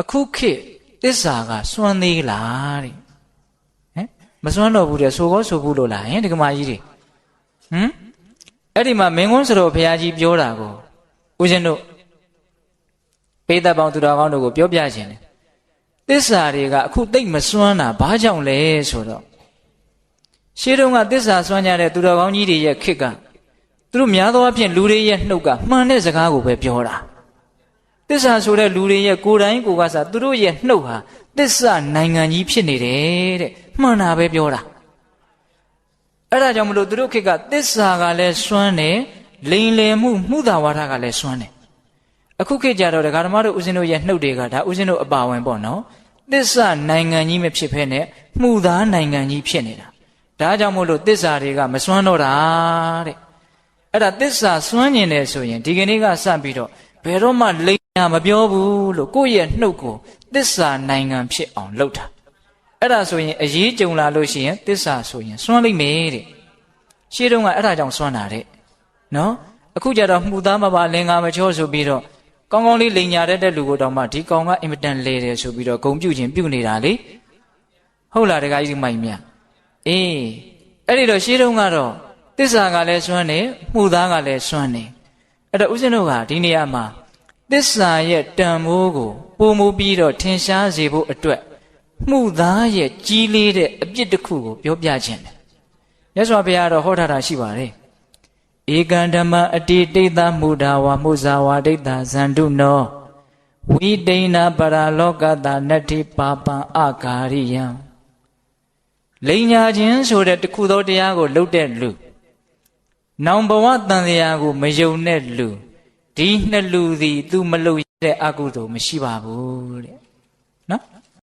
အခုခေတ်သစ္စာကစွန့်သေးလားတဲ့ဟမ်မစွန့်တော့ဘူးတဲ့ဆိုကောဆိုဘူးလို့လားဟင်ဒီကမာကြီးတွေဟမ်အဲ့ဒီမှာမင်းကွန်းစတော်ဘုရားကြီးပြောတာကိုဦးဇင်းတို့ပေသက်ပေါင်းသူတော်ကောင်းတို့ကိုပြောပြခြင်းတယ်သစ္စာတွေကအခုတိတ်မစွန့်တာဘာကြောင့်လဲဆိုတော့ရှေးတုန်းကသစ္စာစွန့်ကြတဲ့သူတော်ကောင်းကြီးတွေရဲ့ခေတ်ကသူတို့များသောအားဖြင့်လူတွေရဲ့နှုတ်ကမှန်တဲ့စကားကိုပဲပြောတာ သစ္စာဆိုတဲ့လူတွေရဲ့ကိုယ်တိုင်းကိုယ်ကစားသူတို့ရဲ့နှုတ်ဟာသစ္စာနိုင်ငံကြီးဖြစ်နေတယ်တဲ့မှန်တာပဲပြောတာအဲ့ဒါကြောင့်မလို့သူတို့ခေတ်ကသစ္စာကလည်းစွမ်းတယ်လိန်လယ်မှုမှုသာဝါဒကလည်းစွမ်းတယ်အခုခေတ်ကြတော့ဒကာဓမ္မတို့ဦးဇင်းတို့ရဲ့နှုတ်တွေကဒါဦးဇင်းတို့အပါဝင်ပေါ့နော်သစ္စာနိုင်ငံကြီးမဖြစ်ဖဲနဲ့မှုသားနိုင်ငံကြီးဖြစ်နေတာဒါကြောင့်မို့လို့သစ္စာတွေကမစွမ်းတော့တာတဲ့အဲ့ဒါသစ္စာစွမ်းကျင်တယ်ဆိုရင်ဒီကနေ့ကစပြီးတော့ဘယ်တော့မှလိန် ညာမပြောဘူးလို့ကိုယ့်ရဲ့နှုတ်ကိုသစ္စာနိုင်ငံဖြစ်အောင်လုပ်တာအဲ့ဒါဆိုရင်အရေးကြုံလာလို့ရှိရင်သစ္စာဆိုရင်စွန့်လိုက်မယ်တဲ့ရှင်းတော့ကအဲ့ဒါကြောင့်စွန့်တာတဲ့နော်အခုကြတော့မှုသားမပါလင်္ကာမချောဆိုပြီးတော့ကောင်းကောင်းလေးလိန်ညာတတ်တဲ့လူကိုတောင်မှဒီကောင်ကအင်မတန်လေတယ်ဆိုပြီးတော့ဂုံပြုတ်ခြင်းပြုတ်နေတာလေဟုတ်လားတခါကြီးမိုင်မြအေးအဲ့ဒီတော့ရှင်းတော့ကတော့သစ္စာကလည်းစွန့်တယ်မှုသားကလည်းစွန့်တယ်အဲ့တော့ဦးဇင်းတို့ကဒီနေရာမှာ သစ္စာရဲ့တန်ဖိုးကိုပုံမူပြီးတော့ထင်ရှားစေဖို့အတွက်မှုသားရဲ့ကြီးလေးတဲ့အပြစ်တစ်ခုကိုပြောပြခြင်းတယ်မြတ်စွာဘုရားတော့ဟောထားတာရှိပါတယ်ဧကံဓမ္မအတိတိတ်သမုဒ္ဒါဝမှုဇာဝဒိဋ္ဌဇန္တုနောဝိတိဏပရလောကတာနတ္ထိပါပံအဂါရိယံလိန်ညာခြင်းဆိုတဲ့တခုသောတရားကိုလှုပ်တဲ့လူနောင်ဘဝတန်တရားကိုမယုံတဲ့လူ ဒီနှစ်လူသည် तू မလုပ်ရတဲ့အကုသိုလ်မရှိပါဘူးတဲ့နော်